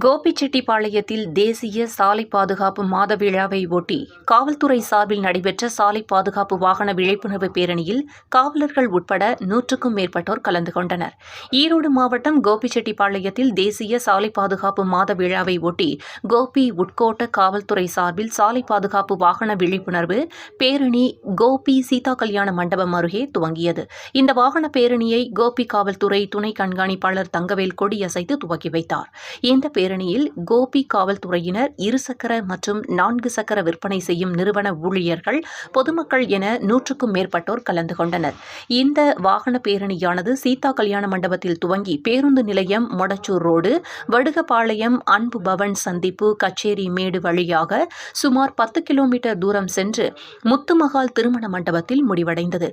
கோபிச்செட்டிப்பாளையத்தில் தேசிய சாலை பாதுகாப்பு மாத விழாவை ஒட்டி காவல்துறை சார்பில் நடைபெற்ற சாலை பாதுகாப்பு வாகன விழிப்புணர்வு பேரணியில் காவலர்கள் உட்பட நூற்றுக்கும் மேற்பட்டோர் கலந்து கொண்டனர். ஈரோடு மாவட்டம் கோபிச்செட்டிப்பாளையத்தில் தேசிய சாலை பாதுகாப்பு மாத விழாவை ஒட்டி கோபி உட்கோட்ட காவல்துறை சார்பில் சாலை பாதுகாப்பு வாகன விழிப்புணர்வு பேரணி கோபி சீதா கல்யாண மண்டபம் அருகே துவங்கியது. இந்த வாகன பேரணியை கோபி காவல்துறை துணை கண்காணிப்பாளர் தங்கவேல் கொடியசைத்து துவக்கி வைத்தார். இந்த பேரணியில் கோபி காவல்துறையினர் இருசக்கர மற்றும் நான்கு சக்கர விற்பனை செய்யும் நிறுவன ஊழியர்கள் பொதுமக்கள் என நூற்றுக்கும் மேற்பட்டோர் கலந்து கொண்டனர். இந்த வாகன பேரணியானது சீதா கல்யாண மண்டபத்தில் துவங்கி பேருந்து நிலையம் மொடச்சூர் ரோடு வடுகபாளையம் அன்பு பவன் சந்திப்பு கச்சேரி மேடு வழியாக சுமார் பத்து கிலோமீட்டர் தூரம் சென்று முத்துமகால் திருமண மண்டபத்தில் முடிவடைந்தது.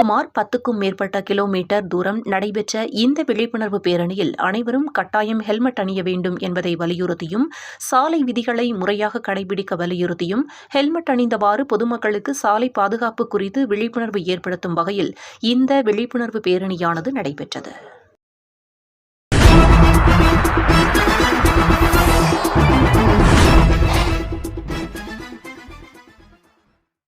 சுமார் பத்துக்கும் மேற்பட்ட கிலோமீட்டர் தூரம் நடைபெற்ற இந்த விழிப்புணர்வு பேரணியில் அனைவரும் கட்டாயம் ஹெல்மெட் அணிய வேண்டும் என்பதை வலியுறுத்தியும் சாலை விதிகளை முறையாக கடைபிடிக்க வலியுறுத்தியும் ஹெல்மெட் அணிந்தவாறு பொதுமக்களுக்கு சாலை பாதுகாப்பு குறித்து விழிப்புணர்வு ஏற்படுத்தும் வகையில் இந்த விழிப்புணர்வு பேரணியானது நடைபெற்றது.